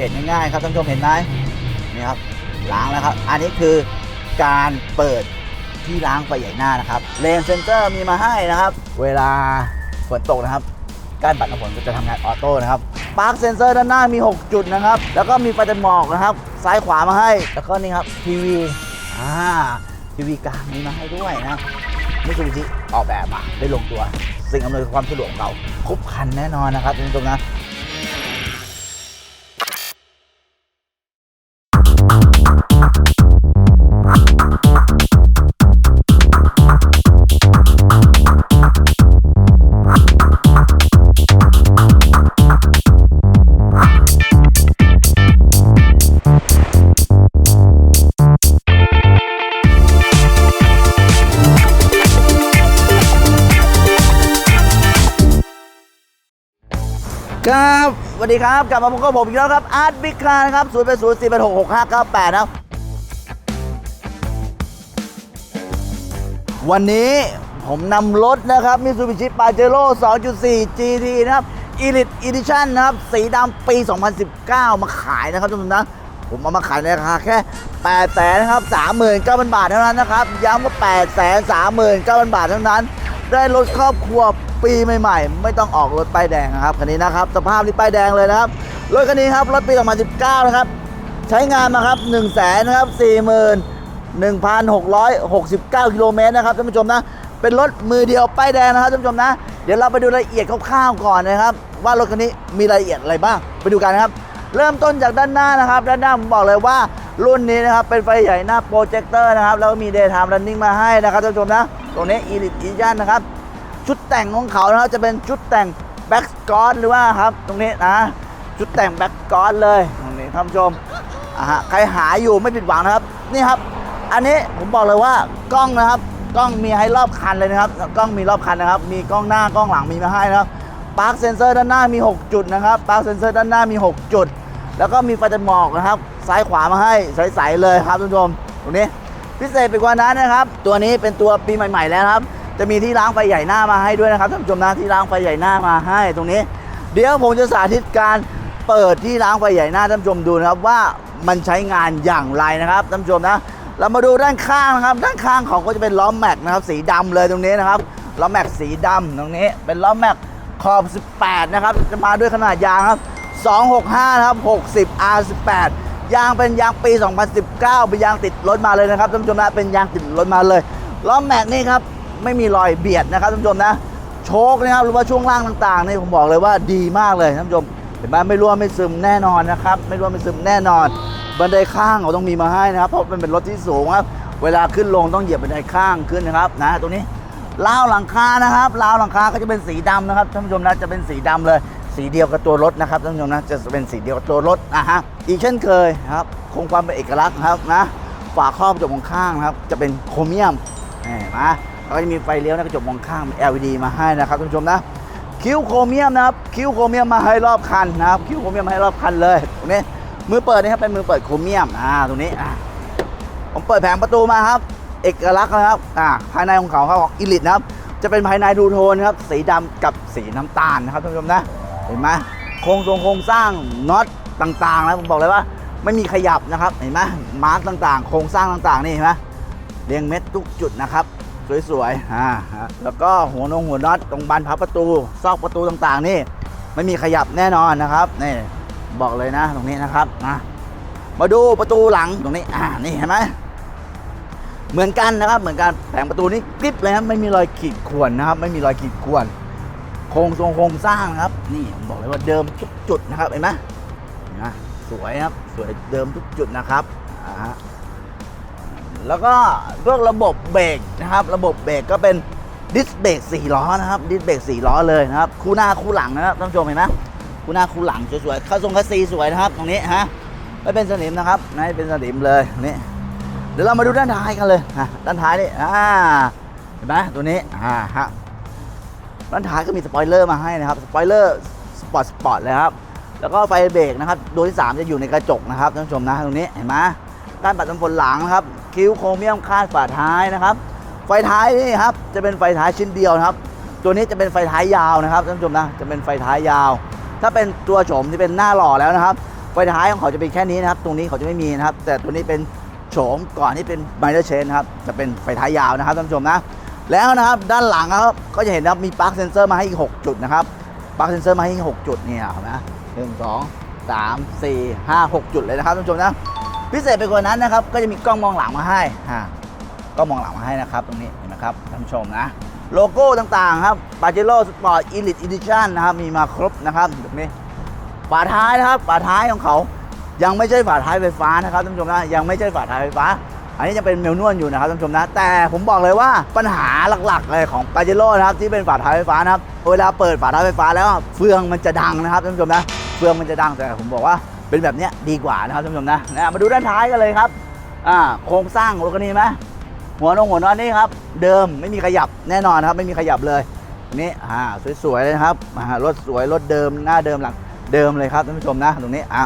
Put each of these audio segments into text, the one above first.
กตง่ายๆครับท่านผู้ชมเห็นไหมนี่ครับล้างแล้วครับ อันนี้คือการเปิดที่ล้างไฟใหญ่หน้านะครับเลนเซนเซอร์มีมาให้นะครับ เวลาฝนตกนะครับการปัดน้ำฝนก็จะทำงานออโต้นะครับปาร์คเซนเซอร์ด้านหน้ามี 6 จุดนะครับ แล้วก็มีไฟตัดหมอกนะครับ ซ้ายขวามาให้ แล้วก็นี่ครับทีวีอ่าทีวีกลางมีมาให้ด้วยนะมิซูบิชิออกแบบมาได้ลงตัว สิ่งอำนวยความสะดวกเราครบคันแน่นอนนะครับคุณผู้ชมนะ ครับสวัสดีครับกลับมาพบกับผมอีกแล้วครับอาร์ตบิ๊กคาร์นะครับ0 8 0 4 8 6 6 5 9 8นะครับวันนี้ผมนำรถนะครับ Mitsubishi Pajero 2.4 GT นะครับ Elite Edition นะครับ สีดำปี 2019 มาขายนะครับทุกท่านนะ ผมเอามาขายในราคาแค่ 8 แสนนะครับ 39,000 บาทเท่านั้นนะครับ ย้ำว่า 8 แสน39,000 บาทเท่านั้น ได้รถครอบครัวปีใหม่ๆ ไม่ต้องออกรถป้ายแดงนะครับคันนี้นะครับสภาพนี่ป้ายแดงเลยนะครับรถคันนี้ครับรถปี2019นะครับใช้งานมาครับ1 0 0 0 0แสนนะครับ4,000,1,669 กิโลเมตรนะครับท่านผู้ชมนะเป็นรถมือเดียวป้ายแดงนะครับท่านผู้ชมนะ เดี๋ยวเราไปดูรายละเอียดคร่าวๆก่อนนะครับ ว่ารถคันนี้มีรายละเอียดอะไรบ้าง ไปดูกันนะครับ เริ่มต้นจากด้านหน้านะครับ ด้านหน้าผมบอกเลยว่ารุ่นนี้นะครับเป็นไฟใหญ่หน้าโปรเจคเตอร์นะครับแล้วมี Daytime Running มาให้นะครับท่านผู้ชมนะ ตรงนี้ Elite Edition นะครับ ชุดแต่งของเขานะครับจะเป็นชุดแต่งแบ็กสกอตหรือว่าครับ ตรงนี้นะ ชุดแต่งแบ็กสกอตเลยตรงนี้ท่านผู้ชมอ่าฮะใครหาอยู่ไม่ผิดหวังนะครับ นี่ครับ อันนี้ผมบอกเลยว่ากล้องนะครับกล้องมีให้รอบคันเลยนะครับ กล้องมีรอบคันนะครับ มีกล้องหน้ากล้องหลังมีมาให้นะครับปาร์คเซนเซอร์ด้านหน้ามี 6 จุดนะครับปาร์คเซนเซอร์ด้านหน้ามี 6 จุด แล้วก็มีไฟตัดหมอกนะครับ ซ้ายขวามาให้ใสๆเลยครับท่านผู้ชมตรงนี้ พิเศษไปกว่านั้นนะครับ ตัวนี้เป็นตัวปีใหม่ๆแล้วครับ จะมีที่ล้างไฟใหญ่หน้ามาให้ด้วยนะครับท่านผู้ชมนะที่ล้างไฟใหญ่หน้ามาให้ตรงนี้ เดี๋ยวผมจะสาธิตการเปิดที่ล้างไฟใหญ่หน้าท่านผู้ชมดูนะครับว่ามันใช้งานอย่างไรนะครับท่านผู้ชมนะ เรามาดูด้านข้างนะครับ ด้านข้างของก็จะเป็นล้อแม็กนะครับสีดำเลยตรงนี้นะครับล้อแม็กสีดำตรงนี้ เป็นล้อแม็กขอบ 18 นะครับ จะมาด้วยขนาดยางครับ 265 นะครับ 60 R18 ยางเป็นยางปี 2019 เป็นยางติดรถมาเลยนะครับท่านผู้ชมนะเป็นยางติดรถมาเลยล้อแม็กนี่ครับไม่มีรอยเบียดนะครับท่านผู้ชมนะโชคนะครับหรือว่าช่วงล่างต่างๆนี่ผมบอกเลยว่าดีมากเลยท่านผู้ชมเห็นไหมไม่รั่วไม่ซึมแน่นอนนะครับไม่รั่วไม่ซึมแน่นอน บันไดข้างเราต้องมีมาให้นะครับ เพราะมันเป็นรถที่สูงครับเวลาขึ้นลงต้องเหยียบบันไดข้างขึ้นนะครับนะตรงนี้ราวหลังคานะครับราวหลังคาก็จะเป็นสีดำนะครับท่านผู้ชมนะจะเป็นสีดำเลย สีเดียวกับตัวรถนะครับท่านผู้ชมนะจะเป็นสีเดียวกับตัวรถนะฮะอีกเช่นเคยครับคงความเป็นเอกลักษณ์ครับนะฝาครอบกระจกมองข้างนะครับ จะเป็นโครเมียมนี่นะแล้วก็จะมีไฟเลี้ยวในกระจกมองข้าง LED มาให้นะครับท่านผู้ชมนะคิ้วโครเมียมนะครับคิ้วโครเมียมมาให้รอบคันนะครับคิ้วโครเมียมมาให้รอบคันเลยตรงนี้มือเปิดนี่ครับเป็นมือเปิดโครเมียมอ่าตรงนี้อ่าผมเปิดแผงประตูมาครับ เอกลักษณ์นะครับอ่าภายในของเขาครับของอิลิทนะครับจะเป็นภายในดูโทนนะครับสีดำกับสีน้ำตาลนะครับท่านผู้ชมนะ เห็นไหมโครงทรงโครงสร้างน็อตต่างๆนะผมบอกเลยว่าไม่มีขยับนะครับเห็นไหมมาร์กต่างๆ โครงสร้างต่างๆนี่เห็นไหมเรียงเม็ดทุกจุดนะครับ สวยๆอ่าแล้วก็หัวนงหัวน็อตตรงบานพับประตู ซอกประตูต่างๆ นี่ ไม่มีขยับแน่นอนนะครับนี่บอกเลยนะตรงนี้นะครับนะมาดูประตูหลังตรงนี้อ่านี่เห็นไหมเหมือนกันนะครับเหมือนกันแผงประตูนี้กริบเลยครับไม่มีรอยขีดข่วนนะครับ ไม่มีรอยขีดข่วน โครงทรงโครงสร้างนะครับ นี่บอกเลยว่าเดิมทุกจุดนะครับเห็นไหมนะสวยครับสวยเดิมทุกจุดนะครับอ่าฮะแล้วก็พวกระบบเบรกนะครับ ระบบเบรกก็เป็นดิสเบรกสี่ล้อนะครับดิสเบรกสี่ล้อเลยนะครับ คู่หน้าคู่หลังนะครับท่านผู้ชมเห็นไหมคู่หน้าคู่หลังสวยๆข้าทรงคัสซีสวยนะครับ ตรงนี้ฮะไม่เป็นสนิมนะครับไม่เป็นสนิมเลยนี่เดี๋ยวเรามาดูด้านท้ายกันเลยอะด้านท้ายนี่อ่าเห็นไหมตัวนี้อ่าฮะ ด้านท้ายก็มีสปอยเลอร์มาให้นะครับสปอยเลอร์สปอร์ตสปอร์ตเลยครับแล้วก็ไฟเบรกนะครับตัวที่สามจะอยู่ในกระจกนะครับท่านผู้ชมนะตรงนี้เห็นไหมการปัดน้ำฝนหลังนะครับคิ้วโครเมียมคาดฝาท้ายนะครับ ไฟท้ายนี่ครับจะเป็นไฟท้ายชิ้นเดียวนะครับ ตัวนี้จะเป็นไฟท้ายยาวนะครับท่านผู้ชมนะจะเป็นไฟท้ายยาว ถ้าเป็นตัวโฉมที่เป็นหน้าหล่อแล้วนะครับ ไฟท้ายของเขาจะเป็นแค่นี้นะครับ ตรงนี้เขาจะไม่มีนะครับ แต่ตัวนี้เป็นโฉมก่อนที่เป็นไมเนอร์เชนนะครับจะเป็นไฟท้ายยาวนะครับท่านผู้ชมนะ แล้วนะครับด้านหลังครับก็จะเห็นนะครับมีปลั๊กเซนเซอร์มาให้อีก 6 จุดนะครับปลั๊กเซนเซอร์มาให้อีก 6 จุดเนี่ยนไหนึ่งสองสามสี่ห้าหกจุดเลยนะครับท่านผู้ชมนะพิเศษไปกว่านั้นนะครับก็จะมีกล้องมองหลังมาให้อ่ากล้องมองหลังมาให้นะครับตรงนี้เห็นไหมครับท่านผู้ชมนะโลโก้ต่างๆครับ p a j e r o Sport Elite Edition นะครับมีมาครบนะครับตรงนี้ฝาท้ายนะครับฝาท้ายของเขายังไม่ใช่ฝาท้ายไฟฟ้านะครับท่านผู้ชมนะยังไม่ใช่ฝาท้ายไฟฟ้า อันนี้จะเป็นเมลนวลอยู่นะครับท่านผู้ชมนะ แต่ผมบอกเลยว่าปัญหาหลักๆเลยของปาเจโร่นะครับที่เป็นฝาท้ายไฟฟ้านะครับเวลาเปิดฝาท้ายไฟฟ้าแล้วเฟืองมันจะดังนะครับท่านผู้ชมนะเฟืองมันจะดังแต่ผมบอกว่าเป็นแบบนี้ดีกว่านะครับท่านผู้ชมนะนะมาดูด้านท้ายกันเลยครับอ่าโครงสร้างรถคันนี้ไหมหัวนงหัวนอนนี่ครับ เดิมไม่มีขยับแน่นอนครับ ไม่มีขยับเลยนี่อ่าสวยๆเลยครับรถสวยรถเดิมหน้าเดิมหลังเดิมเลยครับท่านผู้ชมนะ ตรงนี้อ่า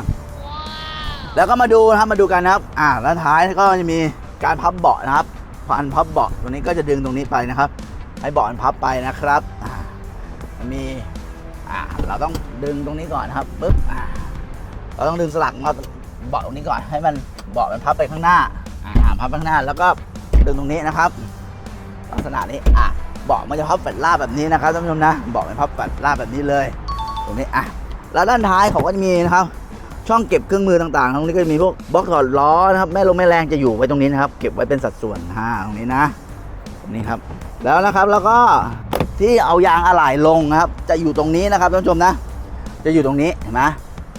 แล้วก็มาดูนะครับมาดูกันนะครับอ่าด้านท้ายก็จะมี การพับเบาะนะครับพันพับเบาะตรงนี้ก็จะดึงตรงนี้ไปนะครับ ให้เบาะมันพับไปนะครับมีอ่าเราต้องดึงตรงนี้ก่อนนะครับปึ๊บเราต้องดึงสลักมาเบาะตรงนี้ก่อนให้มันเบาะมันพับไปข้างหน้าอ่าพับไปข้างหน้าแล้วก็ดึงตรงนี้นะครับ ลักษณะนี้อะเบาะมันจะพับแฟลาแบบนี้นะครับท่านผู้ชมนะเบาะมันพับแฟลาแบบนี้เลย ตรงนี้อะแล้วด้านท้ายเขาก็จะมีนะครับ ช่องเก็บเครื่องมือต่างๆ ตรงนี้ก็จะมีพวกบล็อกถอดล้อนะครับแม่ลงแม่แรงจะอยู่ไว้ตรงนี้นะครับ เก็บไว้เป็นสัดส่วนฮะตรงนี้นะนี้ครับ แล้วนะครับแล้วก็ที่เอายางอะไหล่ลงนะครับ จะอยู่ตรงนี้นะครับท่านผู้ชมนะ จะอยู่ตรงนี้เห็นไหม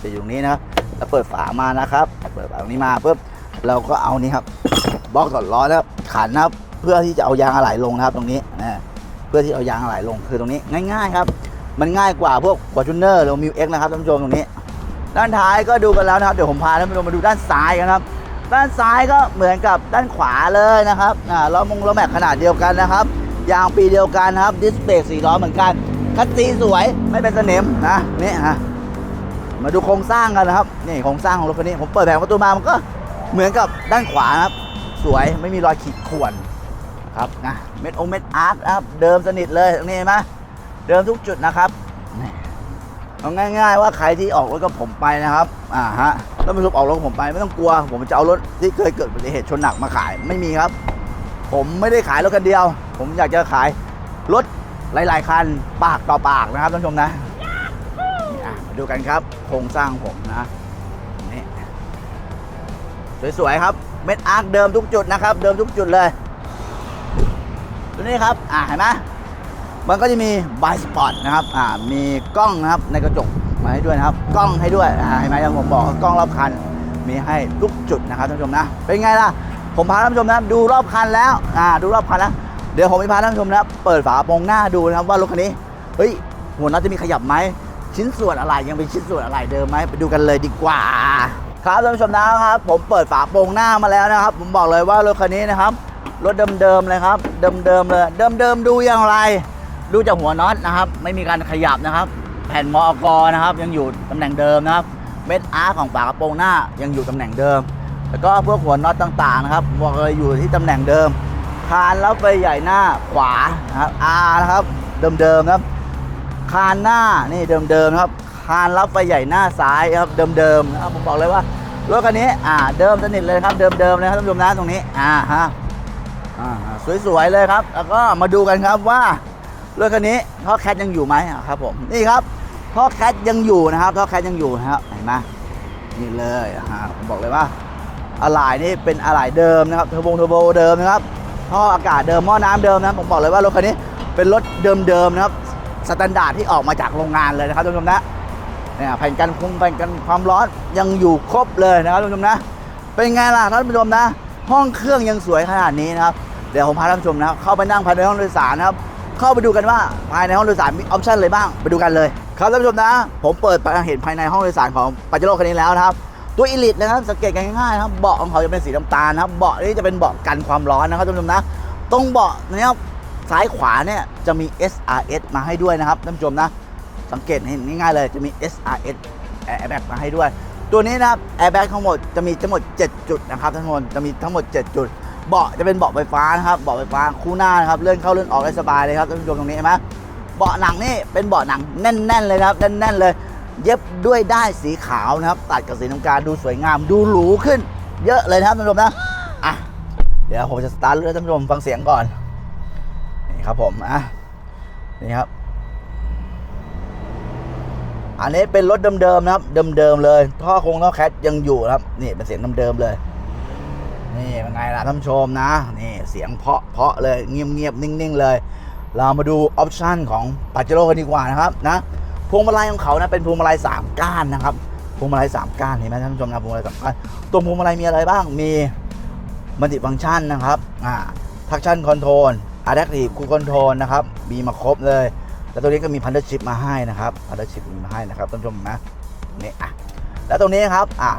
จะอยู่ตรงนี้นะครับแล้วเปิดฝามานะครับ เปิดฝาตรงนี้มาปุ๊บเราก็เอานี่ครับบล็อกถอดล้อนะครับขันนะครับเพื่อที่จะเอายางอะไหล่ลงนะครับ ตรงนี้นะเพื่อที่เอายางอะไหล่ลงคือตรงนี้ง่าย ๆ ครับ มันง่ายกว่าพวก f o r t u n e r หรือมิวเอ็กนะครับท่านผู้ชมตรงนี้ ด้านท้ายก็ดูกันแล้วนะครับ เดี๋ยวผมพาท่านผู้ชมมาดูด้านซ้ายกันครับ ด้านซ้ายก็เหมือนกับด้านขวาเลยนะครับอ่าล้อมงล้อแม็กขนาดเดียวกันนะครับ ยางปีเดียวกันนะครับ ดิสเบรกสี่ล้อเหมือนกัน คัตซีสวยไม่เป็นสนิมนะนี่ฮะมาดูโครงสร้างกันนะครับ นี่โครงสร้างของรถคันนี้ ผมเปิดแผงประตูมา มันก็เหมือนกับด้านขวานะครับ สวยไม่มีรอยขีดข่วนครับนะเม็ดองเม็ดอาร์ตนะครับ เดิมสนิทเลยตรงนี้เห็นไหมเดิมทุกจุดนะครับนี่ เอาง่าย ๆ ว่าใครที่ออกรถกับผมไปนะครับอ่าฮะแล้วไม่รู้ออกรถกับผมไปไม่ต้องกลัว ผมจะเอารถที่เคยเกิดอุบัติเหตุชนหนักมาขายไม่มีครับ ผมไม่ได้ขายรถคันเดียว ผมอยากจะขายรถหลาย ๆ คันปากต่อปากนะครับท่านผู้ชมนะอะมาดูกันครับโครงสร้างผมนะนี่สวยๆครับเม็ดอาร์คเดิมทุกจุดนะครับ เดิมทุกจุดเลยตัวนี้ครับอ่าเห็นไหม มันก็จะมีบายสปอตนะครับอ่ามีกล้องนะครับในกระจกมาให้ด้วยนะครับ กล้องให้ด้วยอ่าเห็นไหมอย่างผมบอกกล้องรอบคันมีให้ทุกจุดนะครับท่านผู้ชมนะ เป็นไงล่ะ ผมพาท่านผู้ชมนะดูรอบคันแล้วอ่าดูรอบคันแล้วเดี๋ยวผมจะพาท่านผู้ชมนะเปิดฝาโปรงหน้าดูนะครับว่ารถคันนี้เฮ้ยหัวน็อตจะมีขยับไหมชิ้นส่วนอะไรยังเป็นชิ้นส่วนอะไรเดิมไหมไปดูกันเลยดีกว่า ครับท่านผู้ชมนะครับ ผมเปิดฝาโปรงหน้ามาแล้วนะครับ ผมบอกเลยว่ารถคันนี้นะครับรถเดิมๆเลยครับ เดิมๆเลย เดิมๆดูอย่างไร ดูจากหัวน็อตนะครับ ไม่มีการขยับนะครับ แผ่นมอกนะครับ ยังอยู่ตำแหน่งเดิมนะครับ เม็ดอาร์ของฝากระโปรงหน้ายังอยู่ตำแหน่งเดิม แล้วก็พวกหัวน็อตต่างๆนะครับบอกเลยอยู่ที่ตำแหน่งเดิมคานแล้วไฟใหญ่หน้าขวานะครับ R นะครับเดิมๆครับคานหน้านี่เดิมๆครับคานรับไฟใหญ่หน้าซ้ายครับเดิมๆนะครับผมบอกเลยว่ารถคันนี้อ่าเดิมสนิทเลยครับเดิมๆเลยครับท่านผู้ชมนะตรงนี้อ่าฮะอ่าสวยๆเลยครับ แล้วก็มาดูกันครับว่า รถคันนี้ท่อแคทยังอยู่ไหมครับผมนี่ครับท่อแคทยังอยู่นะครับท่อแคทยังอยู่นะครับเห็นไหมนี่เลยอ่าผมบอกเลยว่าอะไหล่นี่เป็นอะไหล่เดิมนะครับเทอร์โบเทอร์โบเดิมนะครับท่ออากาศเดิมหม้อน้ำเดิมนะผมบอกเลยว่ารถคันนี้เป็นรถเดิมๆนะครับสแตนดาร์ดที่ออกมาจากโรงงานเลยนะครับท่านผู้ชมนะเนี่ยแผ่นกันคุมแผ่นกันความร้อนยังอยู่ครบเลยนะครับท่านผู้ชมนะ เป็นไงล่ะท่านผู้ชมนะ ห้องเครื่องยังสวยขนาดนี้นะครับเดี๋ยวผมพาท่านผู้ชมนะเข้าไปนั่งภายในห้องโดยสารนะครับ เข้าไปดูกันว่าภายในห้องโดยสารมีออปชันอะไรบ้างไปดูกันเลย ครับท่านผู้ชมนะ ผมเปิดไปเห็นภายในห้องโดยสารของปาเจโร่คันนี้แล้วนะครับตัวอีลิทนะครับสังเกตกันง่ายๆนะครับเบาะของเขาจะเป็นสีน้ำตาลนะครับเบาะนี้จะเป็นเบาะกันความร้อนนะครับท่านผู้ชมนะตรงเบาะเนี้ยซ้ายขวาเนี่ยจะมี SRS มาให้ด้วยนะครับท่านผู้ชมนะสังเกตเห็นง่ายๆเลยจะมี SRS airbag มาให้ด้วย ตัวนี้นะครับ airbag ทั้งหมดจะมีทั้งหมด 7 จุดนะครับท่านผู้ชมจะมีทั้งหมด 7 จุด เบาะจะเป็นเบาะไฟฟ้านะครับเบาะไฟฟ้าคู่หน้านะครับเลื่อนเข้าเลื่อนออกได้สบายเลยครับท่านผู้ชมตรงนี้เห็นไหมเบาะหนังนี่เป็นเบาะหนังแน่น ๆ เลยครับแน่นๆเลย เย็บด้วยด้ายสีขาวนะครับ ตัดกับสีน้ำตาลดูสวยงามดูหรูขึ้น เยอะเลยนะครับท่านผู้ชมนะอะเดี๋ยวผมจะสตาร์ทเรือท่านผู้ชมฟังเสียงก่อนนี่ครับผมอะนี่ครับอันนี้เป็นรถเดิมๆนะครับ เดิมๆเลยท่อคงท่อแคทยังอยู่นะครับ นี่เป็นเสียงเดิมๆเลย นี่เป็นไงล่ะท่านผู้ชมนะ นี่เสียงเพาะเพาะเลยเงียบๆนิ่ง ๆ เลย เรามาดูออปชันของปาเจโร่กันดีกว่านะครับนะพวงมาลัยของเขานะเป็นพวงมาลัย3ก้านนะครับพวงมาลัย3ก้านเห็นไหมท่านผู้ชมนะพวงมาลัยสามก้านตัวพวงมาลัยมีอะไรบ้างมีมัลติฟังก์ชันนะครับอ่าทักชั่นคอนโทรลอะแดปทีฟคูลคอนโทรลนะครับมีมาครบเลย แล้วตัวนี้ก็มีพันธุ์ชิปมาให้นะครับพันธุ์ชิปมีมาให้นะครับท่านผู้ชมนะนี่อะแล้วตรงนี้ครับอะ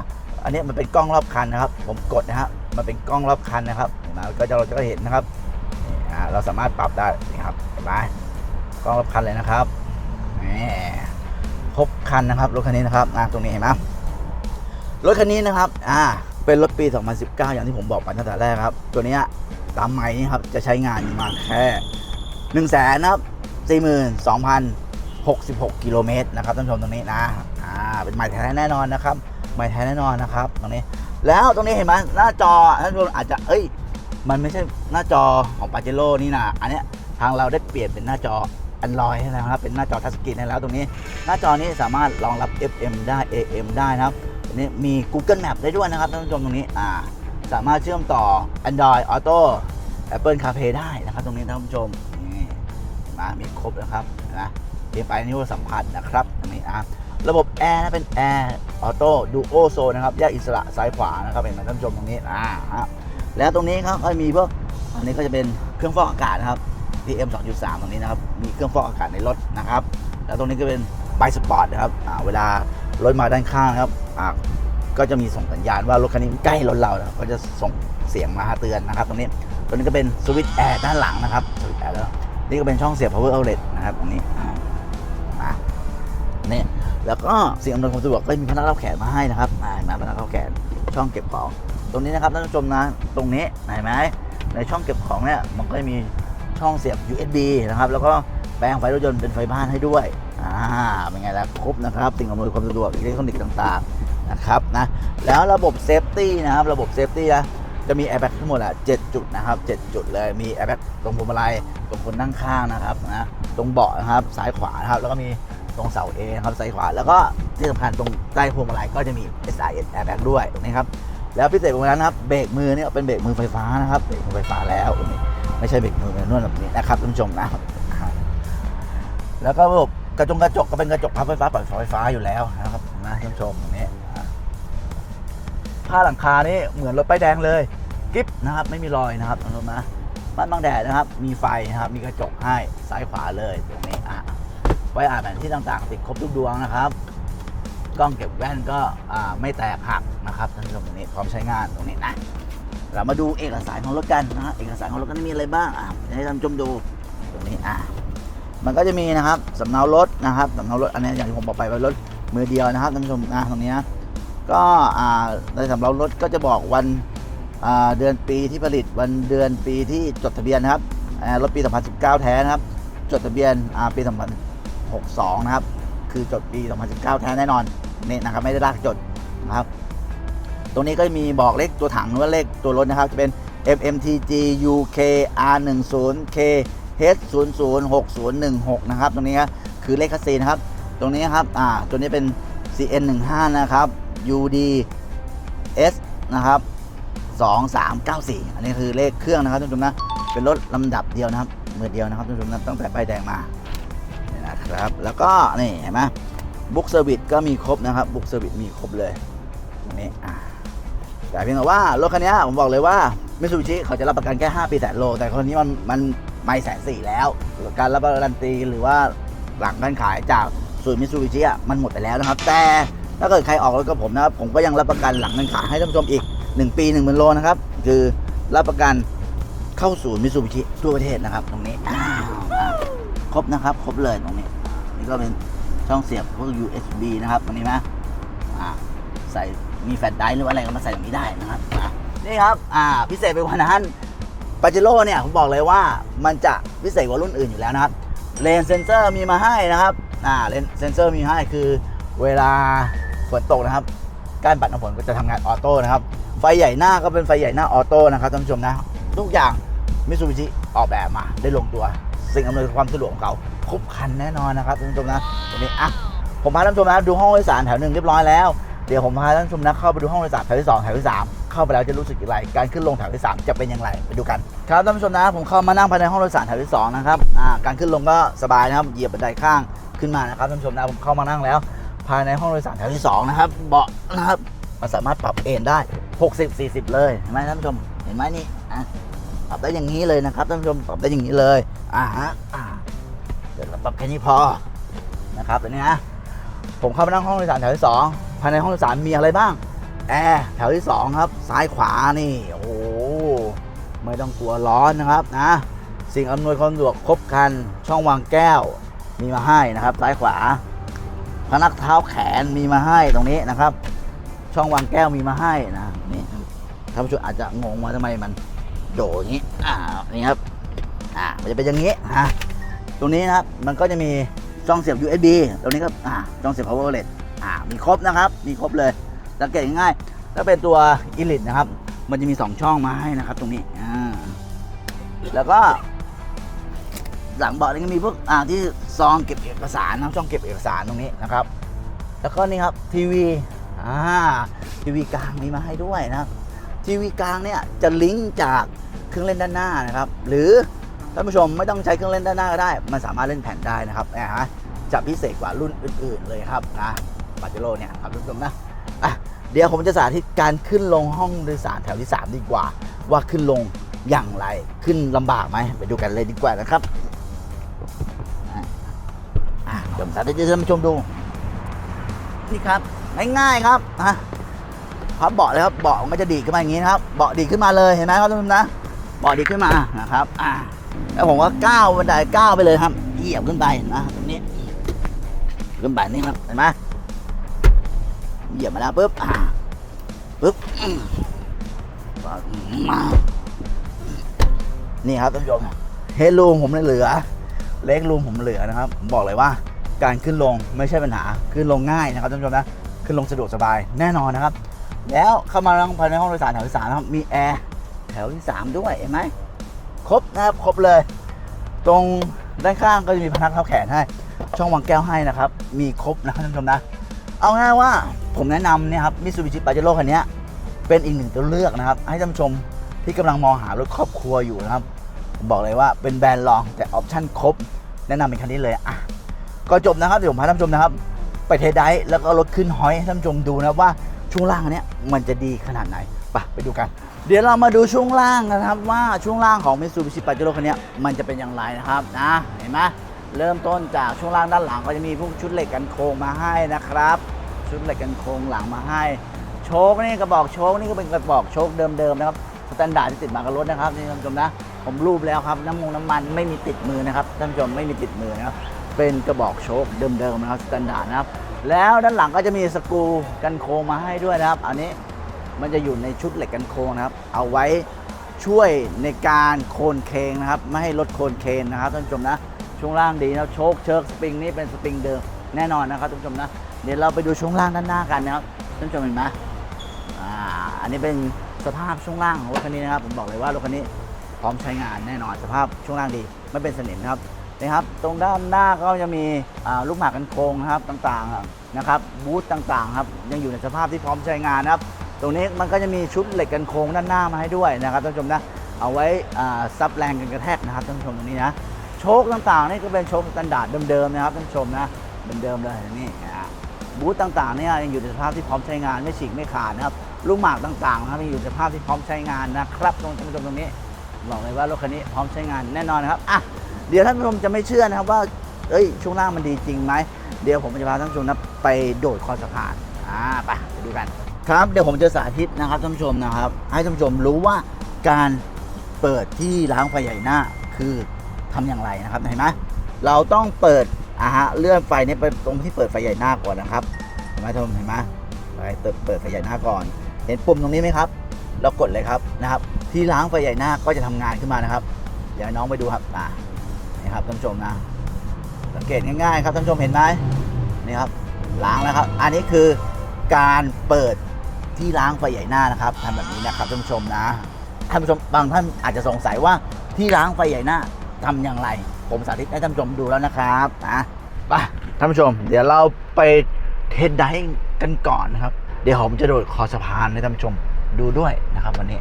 อันนี้มันเป็นกล้องรอบคันนะครับ ผมกดนะครับ มันเป็นกล้องรอบคันนะครับนไหมก็จะเราจะเห็นนะครับเราสามารถปรับได้นี่ครับเห็นไหมกล้องรอบคันเลยนะครับนี่ครบคันนะครับรถคันนี้นะครับอะตรงนี้เห็นไหมรถคันนี้นะครับอ่าเป็นรถปี 2019 อย่างที่ผมบอกไปตั้งแต่แรกครับ ตัวนี้ตามไม้นี่ครับจะใช้งานมาแค่1นึ่งแสนนะครับ42,066กิโลเมตรนะครับท่านผู้ชมตรงนี้นะอ่าเป็นไม้แท้แน่นอนนะครับไม้แท้แน่นอนนะครับตรงนี้ แล้วตรงนี้เห็นไหมหน้าจอท่านผู้ชมอาจจะเอ้ย มันไม่ใช่หน้าจอของปาเจโร่นี่นะอันเนี้ยทางเราได้เปลี่ยนเป็นหน้าจอ Android ให้แล้วนะครับ เป็นหน้าจอทัชสกรีนให้แล้วตรงนี้ หน้าจอนี้สามารถรองรับ FM ได้ AM ได้นะครับนี้มี Google Map ได้ด้วยนะครับท่านผู้ชมตรงนี้อ่าสามารถเชื่อมต่อ Android Auto Apple CarPlay ได้นะครับ ตรงนี้ท่านผู้ชมนี่มามีครบนะครับนะเพียงไปนิ้วสัมผัสนะครับอันนี้อะ ระบบแอร์นะเป็นแอร์ออโต้ดูโอโซนะครับแยกอิสระซ้ายขวานะครับเป็นไหมท่านผู้ชมตรงนี้อ่าแล้วตรงนี้ครับก็มีพวกอันนี้ก็จะเป็นเครื่องฟอกอากาศนะครับ PM 2.3 ตรงนี้นะครับมีเครื่องฟอกอากาศในรถนะครับ แล้วตรงนี้ก็เป็นไบสปอร์ตนะครับอ่าเวลารถมาด้านข้างนะครับอ่าก็จะมีส่งสัญญาณว่ารถคันนี้ใกล้รถเรานะครับก็จะส่งเสียงมาเตือนนะครับ ตรงนี้ตรงนี้ก็เป็นสวิตช์แอร์ด้านหลังนะครับสวิตช์แอร์แล้วนี่ก็เป็นช่องเสียบ power outlet นะครับตรงนี้อ่ามานี่ แล้วก็สิ่งอำนวยความสะดวกก็มีพนักรับแขนมาให้นะครับมามาพนักรับแขนช่องเก็บของตรงนี้นะครับท่านผู้ชมนะตรงนี้เห็นไหมในช่องเก็บของเนี่ยมันก็จะมีช่องเสียบ USB นะครับแล้วก็แปลงไฟรถยนต์เป็นไฟบ้านให้ด้วยอ่าเป็นไงล่ะครบนะครับสิ่งอำนวยความสะดวกอิเล็กทรอนิกส์ต่างๆนะครับนะแล้วระบบเซฟตี้นะครับระบบเซฟตี้นะจะมีแอร์แบ็กทั้งหมดอะ7จุดนะครับ7จุดเลยมีแอร์แบ็กตรงพวงมาลัยตรงคนนั่งข้างนะครับนะตรงเบาะนะครับซ้ายขวานะครับแล้วก็มี ตรงเสา A นะครับซ้ายขวา แล้วก็ที่สำคัญตรงใต้พวงมาลัยก็จะมี SIS airbag ด้วยตรงนี้ครับแล้วพิเศษกว่านั้นนะครับเบรกมือเนี่ยเป็นเบรกมือไฟฟ้านะครับเบรกมือไฟฟ้าแล้วไม่ใช่เบรกมือแบบนวดแบบนี้นะครับท่านผู้ชมนะครับแล้วก็ระบบกระจกกระจกก็เป็นกระจกพับไฟฟ้าปล่อยไฟฟ้าอยู่แล้วนะครับนะท่านผู้ชมตรงนี้ผ้าหลังคานี่เหมือนรถป้ายแดงเลยกิ๊บนะครับไม่มีรอยนะครับท่านผู้ชมนะบ้านบางแดดนะครับ มีไฟนะครับ มีกระจกให้ซ้ายขวาเลยตรงนี้ ไว้อ่านแผนที่ต่างๆ ติดครบทุกดวงนะครับ กล้องเก็บแว่นก็ไม่แตกหักนะครับท่านผู้ชมตรงนี้พร้อมใช้งานตรงนี้นะเรามาดูเอกสารของรถกันนะเอกสารของรถกันมีอะไรบ้างอะให้ท่านผู้ชมดูตรงนี้อะมันก็จะมีนะครับสำเนารถนะครับสำเนารถอันนี้อย่างที่ผมบอกไปเป็นรถมือเดียวนะครับท่านผู้ชมนะตรงนี้ก็อ่าในสำเนารถก็จะบอกวันอ่าเดือนปีที่ผลิตวันเดือนปีที่จดทะเบียนนะครับอ่ารถปี 2019 แท้นะครับ จดทะเบียนอ่าปี 62 นะครับ คือจดปี 2019 แท้แน่นอนนี่นะครับไม่ได้ลากจดนะครับตรงนี้ก็มีบอกเลขตัวถังหรือว่าเลขตัวรถนะครับ จะเป็น MMTG UK R10K H 0 0 6 0 1 6 นะครับ ตรงนี้ครับคือเลขคัสซีนะครับ ตรงนี้ครับอ่าตัวนี้เป็น CN 1 5 นะครับ UD S นะครับ2394 อันนี้คือเลขเครื่องนะครับท่านนะ เป็นรถลำดับเดียวนะครับ มือเดียวนะครับท่านนะตั้งแต่ป้ายแดงมา นะครับ แล้วก็นี่เห็นไหมบุ๊กเซอร์วิสก็มีครบนะครับบุ๊กเซอร์วิสมีครบเลยตรงนี้อ่แต่เพียงแต่ว่ารถคันนี้ผมบอกเลยว่ามิซูบิชิเขาจะรับประกันแค่ 5 ปีแสนโล แต่คนนี้มันมันไม่แสนสี่แล้ว การรับประกันตีหรือว่าหลังการขายจากศูนย์มิซูบิชิอะมันหมดไปแล้วนะครับ แต่ถ้าเกิดใครออกรถกับผมนะครับ ผมก็ยังรับประกันหลังการขายให้ท่านผู้ชมอีก 1 ปี1 0 0 0 0โลนะครับ คือรับประกันเข้าศูนย์มิซูบิชิทั่วประเทศนะครับ ตรงนี้ครบนะครับ ครบเลยตรงนี้ ก็เป็นช่องเสียบพวก USB นะครับตรงนี้นะอ่าใส่มีแฟลชไดรฟ์หรืออะไรก็มาใส่ตรงนี้ได้นะครับนี่ครับอ่าพิเศษไปกว่านั้นปาเจโร่เนี่ยผมบอกเลยว่ามันจะพิเศษกว่ารุ่นอื่นอยู่แล้วนะครับเลนเซนเซอร์มีมาให้นะครับอ่าเลนเซนเซอร์มีให้คือเวลาฝนตกนะครับก้านปัดน้ำฝนก็จะทำงานออโต้นะครับไฟใหญ่หน้าก็เป็นไฟใหญ่หน้าออโต้นะครับท่านผู้ชมนะ ทุกอย่างมิซูบิชิออกแบบมาได้ลงตัว สิ่งอำนวยความสะดวกของเขา ครบคันแน่นอนนะครับท่านผู้ชมนะวันนี้อะผมพาท่านผู้ชมนะดูห้องโดยสารแถวหนึ่งเรียบร้อยแล้วเดี๋ยวผมพาท่านผู้ชมนะเข้าไปดูห้องโดยสารแถวที่สองแถวที่สามเข้าไปแล้วจะรู้สึกอย่างไรการขึ้นลงแถวที่สามจะเป็นอย่างไรไปดูกันครับท่านผู้ชมนะผมเข้ามานั่งภายในห้องโดยสารแถวที่สองนะครับอ่าการขึ้นลงก็สบายนะครับเหยียบบันไดข้างขึ้นมานะครับท่านผู้ชมนะผมเข้ามานั่งแล้ว ภายในห้องโดยสารแถวที่สองนะครับเบาะนะครับมันสามารถปรับเอนได้ 60 40 เลยเห็นไหมท่านผู้ชมเห็นไหมนี่อะปรับได้อย่างนี้เลยนะครับท่านผู้ชมปรับได้อย่างนี้เลยอ่าฮะอ่า เดี๋ยวเราปรับแค่นี้พอนะครับตัวนี้นะผมเข้าไปนั่งห้องโดยสารแถวที่สองภายในห้องโดยสารมีอะไรบ้างแอร์แถวที่สองครับ ซ้ายขวานี่โอ้โหไม่ต้องกลัวร้อนนะครับนะสิ่งอำนวยความสะดวกครบครัน ช่องวางแก้วมีมาให้นะครับ ซ้ายขวาพนักเท้าแขนมีมาให้ตรงนี้นะครับ ช่องวางแก้วมีมาให้นะนี่ท่านผู้ชมอาจจะงงว่าทำไมมันโดดอย่างนี้อ่านี่ครับอ่ามันจะเป็นอย่างนี้นะ ตรงนี้นะครับ มันก็จะมีช่องเสียบ USB ตรงนี้ก็อ่าช่องเสียบ power outlet อ่ามีครบนะครับ มีครบเลยสังเกตง่ายๆถ้าเป็นตัว Elite นะครับ มันจะมี 2 ช่องมาให้นะครับ ตรงนี้อ่าแล้วก็หลังเบาะนี่ก็มีพวกอ่าที่ซองเก็บเอกสารนะช่องเก็บเอกสารตรงนี้นะครับ แล้วก็นี่ครับทีวีอ่าทีวีกลางมีมาให้ด้วยนะครับทีวีกลางเนี่ยจะลิงก์จากเครื่องเล่นด้านหน้านะครับ หรือ ท่านผู้ชมไม่ต้องใช้เครื่องเล่นด้านหน้าก็ได้ มันสามารถเล่นแผ่นได้นะครับนะฮะจะพิเศษกว่ารุ่นอื่น ๆ เลยครับนะปาเจโร่เนี่ยครับท่านผู้ชมนะอะเดี๋ยวผมจะสาธิตการขึ้นลงห้องโดยสารแถวที่ 3 ดีกว่า ว่าขึ้นลงอย่างไรขึ้นลำบากไหมไปดูกันเลยดีกว่านะครับเดี๋ยวผมสาธิตให้ท่านผู้ชมดูนี่ครับง่ายๆครับอะพับเบาะเลยครับเบาะมันจะดีขึ้นมาอย่างนี้นะครับเบาะดีขึ้นมาเลยเห็นไหมครับท่านผู้ชมนะเบาะดีขึ้นมานะครับอ่า แล้วผมก็ก้าวบันไดก้าวไปเลยครับเหยียบขึ้นไปนะตรงนี้ขึ้นไปนี่ครับเห็นไหมเหยียบมาแล้วปุ๊บปุ๊บอืมานี่ครับท่านผู้ชมเฮดรูมผมเหลือ เล็กรูมผมเหลือนะครับผมบอกเลยว่าการขึ้นลงไม่ใช่ปัญหาขึ้นลงง่ายนะครับท่านผู้ชมนะขึ้นลงสะดวกสบายแน่นอนนะครับ แล้วเข้ามานั่งภายในห้องโดยสารแถวที่สามนะครับมีแอร์แถวที่สามด้วยเห็นไหม ครบนะครับครบเลย ตรงด้านข้างก็จะมีพนักเท้าแขนให้ ช่องวางแก้วให้นะครับ มีครบนะครับท่านผู้ชมนะ เอาง่ายว่าผมแนะนำเนี่ยครับมิซูบิชิปาเจโร่คันนี้เป็นอีกหนึ่งตัวเลือกนะครับ ให้ท่านผู้ชมที่กำลังมองหารถครอบครัวอยู่นะครับผมบอกเลยว่าเป็นแบรนด์รองแต่ออปชั่นครบ แนะนำเป็นคันนี้เลยอะก็จบนะครับเดี๋ยวผมพาท่านผู้ชมนะครับ ไปเทไดฟ์แล้วก็รถขึ้นหอยให้ท่านผู้ชมดูนะว่าช่วงล่างอันเนี้ยมันจะดีขนาดไหนไปไปดูกัน เดี๋ยวเรามาดูช่วงล่างนะครับว่าช่วงล่างของ Mitsubishi Pajero คันนี้มันจะเป็นอย่างไรนะครับนะเห็นไหมเริ่มต้นจากช่วงล่างด้านหลังก็จะมีพวกชุดเหล็กกันโครงมาให้นะครับ ชุดเหล็กกันโครงหลังมาให้ โชคนี่กระบอกโชคนี่ก็เป็นกระบอกโชคเดิมๆนะครับสแตนดาร์ดที่ติดมากับรถนะครับนี่ท่านผู้ชมนะผมรูปแล้วครับน้ำมงน้ำมันไม่มีติดมือนะครับท่านผู้ชมไม่มีติดมือนะครับเป็นกระบอกโชคเดิมๆนะครับสแตนดาร์ดนะครับแล้วด้านหลังก็จะมีสกรูกันโครงมาให้ด้วยนะครับ อันนี้ มันจะอยู่ในชุดเหล็กกันโครงนะครับ เอาไว้ช่วยในการโคนเคงนะครับ ไม่ให้รถโคนเคงนะครับท่านผู้ชมนะช่วงล่างดีนะโชคเชิร์กสปริงนี่เป็นสปริงเดิมแน่นอนนะครับท่านผู้ชมนะเดี๋ยวเราไปดูช่วงล่างด้านหน้ากันนะครับท่านผู้ชมเห็นไหมอ่าอันนี้เป็นสภาพช่วงล่างของรถคันนี้นะครับ ผมบอกเลยว่ารถคันนี้พร้อมใช้งานแน่นอน สภาพช่วงล่างดีไม่เป็นสนิมนะครับนะครับ ตรงด้านหน้าก็จะมีอ่าลูกหมากกันโครงนะครับต่างๆนะครับบูธต่างๆครับยังอยู่ในสภาพที่พร้อมใช้งานนะครับ ตรงนี้มันก็จะมีชุดเหล็กกันโครงด้านหน้ามาให้ด้วยนะครับท่านผู้ชมนะเอาไว้ซับแรงกันกระแทกนะครับท่านผู้ชมตรงนี้นะโชคต่างๆนี่ก็เป็นโชคสแตนดาร์ดเดิมๆนะครับท่านผู้ชมนะเดิมๆเลยนี่บูธต่างๆเนี่ยยังอยู่ในสภาพที่พร้อมใช้งานไม่ฉีกไม่ขาดนะครับลูกหมากต่างๆนะครับยังอยู่ในสภาพที่พร้อมใช้งานนะครับตรงท่านผู้ชมตรงนี้บอกเลยว่ารถคันนี้พร้อมใช้งานแน่นอนนะครับอะเดี๋ยวท่านผู้ชมจะไม่เชื่อนะครับว่าเอ้ยช่วงล่างมันดีจริงไหมเดี๋ยวผมจะพาท่านผู้ชมนะไปโดดคอสะพานอ่าไปไปดูกัน ครับ เดี๋ยวผมจะสาธิตนะครับท่านผู้ชมนะครับ ให้ท่านผู้ชมรู้ว่าการเปิดที่ล้างไฟใหญ่หน้าคือทำอย่างไรนะครับเห็นไหมเราต้องเปิดอ่าฮะเลื่อนไฟนี้ไปตรงที่เปิดไฟใหญ่หน้าก่อนนะครับเห็นไหมท่านผู้ชมเห็นไหมไปเปิดเปิดไฟใหญ่หน้าก่อน เห็นปุ่มตรงนี้ไหมครับ เรากดเลยครับนะครับ ที่ล้างไฟใหญ่หน้าก็จะทำงานขึ้นมานะครับเดี๋ยวน้องไปดูครับอ่านี่ครับท่านผู้ชมนะ สังเกตง่ายๆครับท่านผู้ชมเห็นไหมนี่ครับล้างแล้วครับ อันนี้คือการเปิด ที่ล้างไฟใหญ่หน้านะครับทำแบบนี้นะครับท่านผู้ชมนะท่านผู้ชมบางท่านอาจจะสงสัยว่าที่ล้างไฟใหญ่หน้าทำอย่างไร ผมสาธิตให้ท่านผู้ชมดูแล้วนะครับนะไปท่านผู้ชม เดี๋ยวเราไปเทสไดฟ์กันก่อนนะครับ เดี๋ยวผมจะโดดคอสะพานให้ท่านผู้ชมดูด้วยนะครับ วันนี้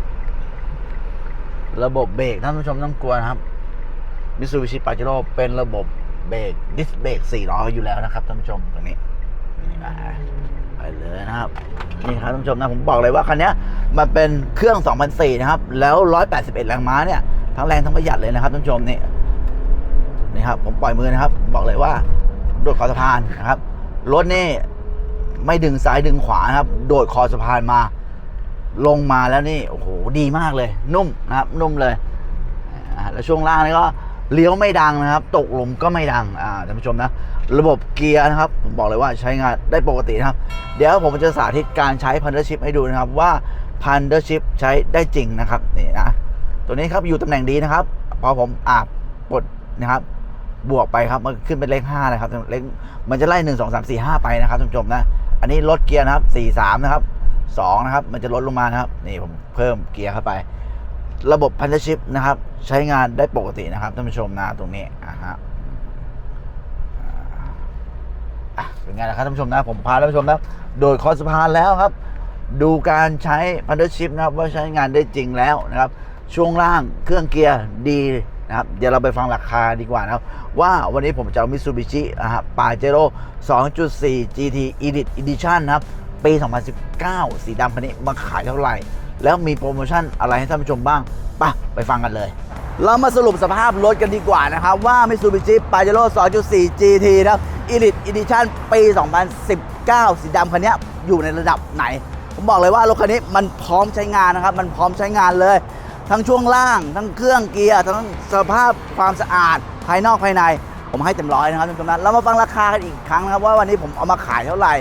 ระบบเบรกท่านผู้ชมต้องกลัวนะครับมิซูบิชิปาเจโร่เป็นระบบเบรกดิสเบรก4ล้ออยู่แล้วนะครับท่านผู้ชมตรงนี้นี่มา เลยนะครับนี่ครับท่านผู้ชมนะผมบอกเลยว่าคันนี้มันเป็นเครื่อง2004นะครับ แล้ว 181 แรงม้าเนี่ยทั้งแรงทั้งประหยัดเลยนะครับท่านผู้ชมนี่นี่ครับผมปล่อยมือนะครับ บอกเลยว่าโดดคอสะพานนะครับรถนี่ไม่ดึงซ้ายดึงขวานะครับ โดดคอสะพานมา ลงมาแล้วนี่โอ้โหดีมากเลย นุ่มนะครับ นุ่มเลยแล้วช่วงล่างนี่ก็ เลี้ยวไม่ดังนะครับ ตกหลุมก็ไม่ดังอ่าท่านผู้ชมนะ ระบบเกียร์นะครับ ผมบอกเลยว่าใช้งานได้ปกตินะครับ เดี๋ยวผมจะสาธิตการใช้พันเดอร์ชิพให้ดูนะครับว่าพันเดอร์ชิพใช้ได้จริงนะครับนี่นะตัวนี้ครับอยู่ตำแหน่งดีนะครับพอผมอาบกดนะครับ บวกไปครับมันขึ้นเป็นเลขห้านะครับเลขมันจะไล่หนึ่งสองสามสี่ห้าไปนะครับท่านผู้ชมนะอันนี้ลดเกียร์นะครับสี่สามนะครับสองนะครับ มันจะลดลงมานะครับ นี่ผมเพิ่มเกียร์เข้าไป ระบบพันธชิปนะครับ ใช้งานได้ปกตินะครับท่านผู้ชมนะตรงนี้อ่าฮะเป็นไงนะครับท่านผู้ชมนะผมพาท่านผู้ชมนะโดยคอสะพานแล้วครับ ดูการใช้พันธชิปนะครับว่าใช้งานได้จริงแล้วนะครับ ช่วงล่างเครื่องเกียร์ดีนะครับเดี๋ยวเราไปฟังราคาดีกว่านะครับ ว่าวันนี้ผมจะเอามิ t ซูบิชินะครับปาเจโร่2.4 GT Elite Edition นะครับ ปี 2019 สีดำคันนี้มาขายเท่าไหร่ แล้วมีโปรโมชั่นอะไรให้ท่านผู้ชมบ้างไปะไปฟังกันเลย เรามาสรุปสภาพรถกันดีกว่านะครับว่า Mitsubishi Pajero 2.4 GT นะครับ Elite Edition ปี 2019 สีดำคันนี้อยู่ในระดับไหน ผมบอกเลยว่ารถคันนี้มันพร้อมใช้งานนะครับ มันพร้อมใช้งานเลย ทั้งช่วงล่าง ทั้งเครื่องเกียร์ ทั้งสภาพความสะอาด ภายนอกภายใน ผมให้เต็มร้อยนะครับท่านผู้ชมนเรามาฟังราคากันอีกครั้งนะครับว่าวันนี้ผมเอามาขายเท่าไหร่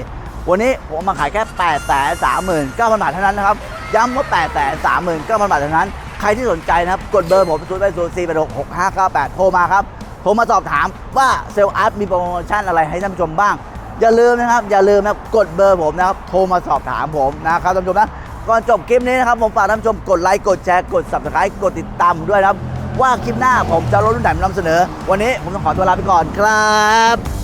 วันนี้ผมมาขายแค่8ปดแสนสามหมื่นเก้าพันบาทเท่านั้นนะครับ ย้ำว่า8ปดแสนสามหมื่นเก้าพันบาทเท่านั้น ใครที่สนใจนะครับ กดเบอร์ผมศูนย์แปดศูนย์สี่แปดหกหกห้าเก้าแปดโทรมาครับโทรมาสอบถามว่าเซลล์อาร์ตมีโปรโมชั่นอะไรให้ท่านผู้ชมบ้าง อย่าลืมนะครับ อย่าลืมนะกดเบอร์ผมนะครับ โทรมาสอบถามผมนะครับท่านผู้ชมนะ ก่อนจบคลิปนี้นะครับ ผมฝากท่านผู้ชมกดไลค์ กดแชร์ กด subscribe กดติดตามด้วยนะครับ ว่าคลิปหน้าผมจะเอารถรุ่นไหนนำเสนอ วันนี้ผมต้องขอตัวลาไปก่อนครับ